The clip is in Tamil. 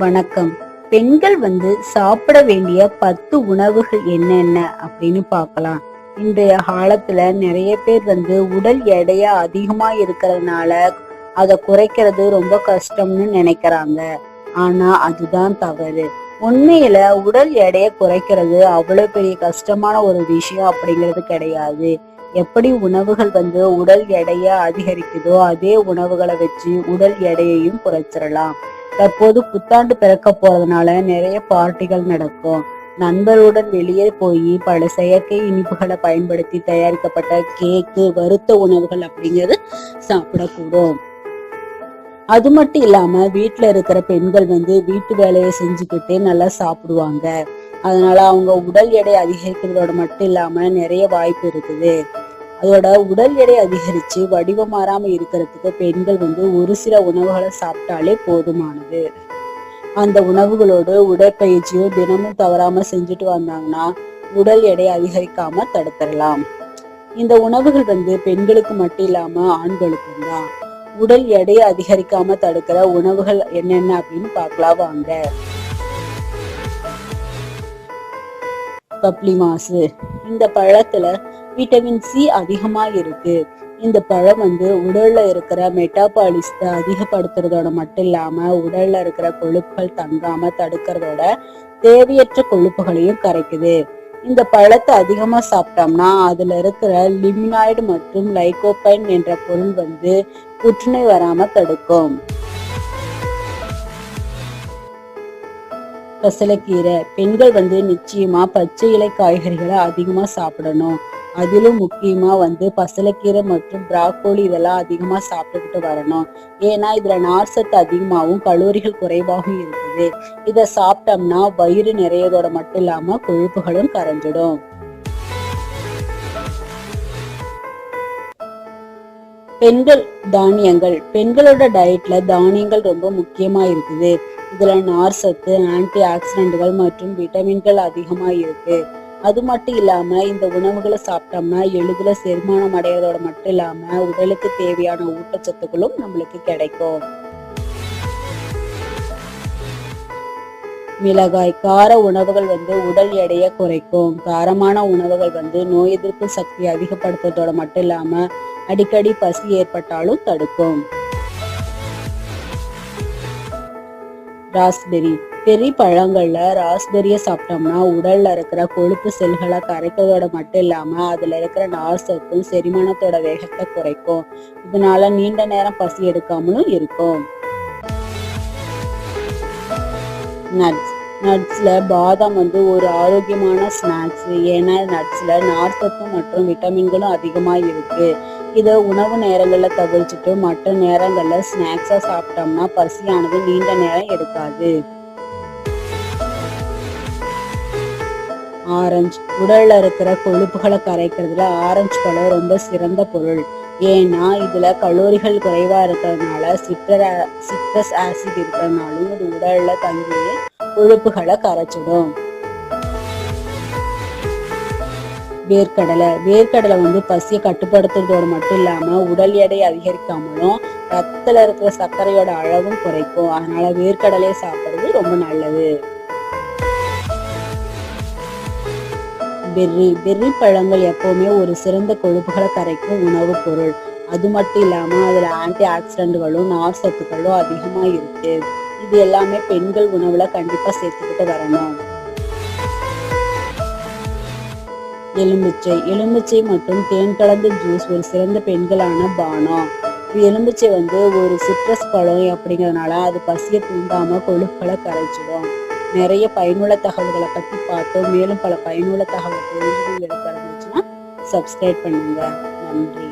வணக்கம். பெண்கள் வந்து சாப்பிட வேண்டிய பத்து உணவுகள் என்னென்ன அப்படின்னு பார்க்கலாம். இன்றைய காலத்துல நிறைய பேர் வந்து உடல் எடைய அதிகமா இருக்கிறதுனால அதை குறைக்கிறது ரொம்ப கஷ்டம்னு நினைக்கிறாங்க. ஆனா அதுதான் தவறு. உண்மையில உடல் எடையை குறைக்கிறது அவ்வளவு பெரிய கஷ்டமான ஒரு விஷயம் அப்படிங்கிறது கிடையாது. எப்படி உணவுகள் வந்து உடல் எடையை அதிகரிக்குதோ அதே உணவுகளை வச்சு உடல் எடையையும் குறைச்சிடலாம். தற்போது புத்தாண்டு பிறக்க போறதுனால நிறைய பார்ட்டிகள் நடக்கும். நண்பருடன் வெளியே போய் பல செயற்கை இனிப்புகளை பயன்படுத்தி தயாரிக்கப்பட்ட கேக்கு வறுத்த உணவுகள் அப்படிங்கிறது சாப்பிடக்கூடும். அது மட்டும் இல்லாம வீட்டுல இருக்கிற பெண்கள் வந்து வீட்டு வேலையை செஞ்சுக்கிட்டே நல்லா சாப்பிடுவாங்க. அதனால அவங்க உடல் எடை அதிகரிக்கிறதோட மட்டும் இல்லாம நிறைய வாய்ப்பு இருக்குது. அதோட உடல் எடை அதிகரிச்சு வடிவம் மாறாம இருக்கிறதுக்கு பெண்கள் வந்து ஒரு சில உணவுகளை சாப்பிட்டாலே போதுமானது. அந்த உணவுகளோடு உடற்பயிற்சியும் தினமும் தவறாம செஞ்சுட்டு வந்தாங்கன்னா உடல் எடை அதிகரிக்காம தடுத்துடலாம். இந்த உணவுகள் வந்து பெண்களுக்கு மட்டும் இல்லாம ஆண்களுக்கும் தான். உடல் எடையை அதிகரிக்காம தடுக்கிற உணவுகள் என்னென்ன அப்படின்னு பார்க்கலாம் வாங்க. பப்ளி மாசு. இந்த பழத்துல விட்டமின் சி அதிகமா இருக்கு இந்த பழம் வந்து உடல்ல இருக்கிற மெட்டாபாலிசத்தை அதிகப்படுத்துறதோட மட்டும் இல்லாம உடல்ல இருக்கிற கொழுப்புகள் தங்காம தடுக்கிறதோட தேவையற்ற கொழுப்புகளையும் கரைக்குது. இந்த பழத்தை அதிகமா சாப்பிட்டோம்னா அதுல இருக்கிற லிமினாய்டு மற்றும் லைகோபைன் என்ற பொருள் வந்து புற்றுநோய் வராம தடுக்கும். பசலைக்கீரை பெண்கள் வந்து நிச்சயமா பச்சை இலை காய்கறிகளை அதிகமா சாப்பிடணும். அதிலும் முக்கியமா வந்து பசலைக்கீரை மற்றும் பிராக்கோலி இதெல்லாம் அதிகமா சாப்பிட்டுக்கிட்டு வரணும். ஏன்னா இதுல நார்சத்து அதிகமாகவும் கலோரிகள் குறைவாகவும் இருக்குது. இத சாப்பிட்டோம்னா வயிறு நிறையதோட மட்டும் இல்லாம கொழுப்புகளும் கரைஞ்சிடும். பெண்கள் தானியங்கள். பெண்களோட டயட்ல தானியங்கள் ரொம்ப முக்கியமா இருக்குது. இதுல நார் சத்து ஆன்டி ஆக்சிடென்ட்கள் மற்றும் விட்டமின்கள் அதிகமா இருக்கு. அது மட்டும் இல்லாம இந்த உணவுகளை சாப்பிட்டோம்னா எளிதில் செரிமானம் அடையிறதோட மட்டும் இல்லாம உடலுக்கு தேவையான ஊட்டச்சத்துக்களும் நம்மளுக்கு கிடைக்கும். மிளகாய் கார உணவுகள் வந்து உடல் எடையை குறைக்கும். காரமான உணவுகள் வந்து நோய் எதிர்ப்பு சக்தி அதிகப்படுத்துறதோட மட்டும் இல்லாம அடிக்கடி பசி ஏற்பட்டாலும் தடுக்கும். ராஸ்பெரி பெரி பழங்கள்ல ராஸ்பெரியை சாப்பிட்டோம்னா உடல்ல இருக்கிற கொழுப்பு செல்களை கரைக்கிறதோட மட்டும் இல்லாம அதுல இருக்கிற நார் சத்தும் செரிமானத்தோட வேகத்தை குறைக்கும். இதனால நீண்ட நேரம் பசி எடுக்காமலும் இருக்கும். நட்ஸ். நட்ஸ்ல பாதாம் வந்து ஒரு ஆரோக்கியமான ஸ்நாக்ஸ். ஏன்னா நட்ஸ்ல நார் சத்து மற்றும் விட்டமின்களும் அதிகமா இருக்கு. இதை உணவு நேரங்களில் தவிர்த்துட்டு மற்ற நேரங்களில் ஸ்நாக்ஸாக சாப்பிட்டோம்னா பசியானது நீண்ட நேரம் எடுக்காது. ஆரஞ்சு. உடல்ல இருக்கிற கொழுப்புகளை கரைக்கிறதுல ஆரஞ்சு பழம் ரொம்ப சிறந்த பொருள். ஏன்னா இதுல கலோரிகள் குறைவா இருக்கிறதுனால சிட்ர சிட்ரஸ் ஆசிட் இருக்கிறதுனாலும் இது உடல்ல தங்கி கொழுப்புகளை கரைச்சிடும். வேர்க்கடலை. வேர்க்கடலை வந்து பசியை கட்டுப்படுத்துறதோடு மட்டும் இல்லாம உடல் எடை அதிகரிக்காமலும் ரத்தத்துல இருக்கிற சர்க்கரையோட அளவும் குறைக்கும். அதனால வேர்க்கடலையை சாப்பிடுறது ரொம்ப நல்லது. பெர்ரி பெர்ரி பழங்கள் எப்பவுமே ஒரு சிறந்த கொழுப்புகளை கரைக்கும் உணவுப் பொருள். அது மட்டும் இல்லாம அதுல ஆன்டி ஆக்சிடென்ட்களும் நார் சத்துக்களும் அதிகமா இருக்கு. இது எல்லாமே பெண்கள் உணவுல கண்டிப்பா சேர்த்துக்கிட்டு வரணும். எலுமிச்சை எலுமிச்சை மற்றும் தேன் கலந்த ஜூஸ் ஒரு சிறந்த பெண்களான பானம் எலுமிச்சை வந்து ஒரு சிட்ரஸ் பழம் அப்படிங்கறதுனால அது பசியை தூண்டாம கொழுப்புகளை கரைச்சிடும். நிறைய பயனுள்ள தகவல்களை பத்தி பார்த்தோம். மேலும் பல பயனுள்ள தகவல் தெரிஞ்சுக்கணும் இருந்துச்சுன்னா சப்ஸ்கிரைப் பண்ணுங்க. நன்றி.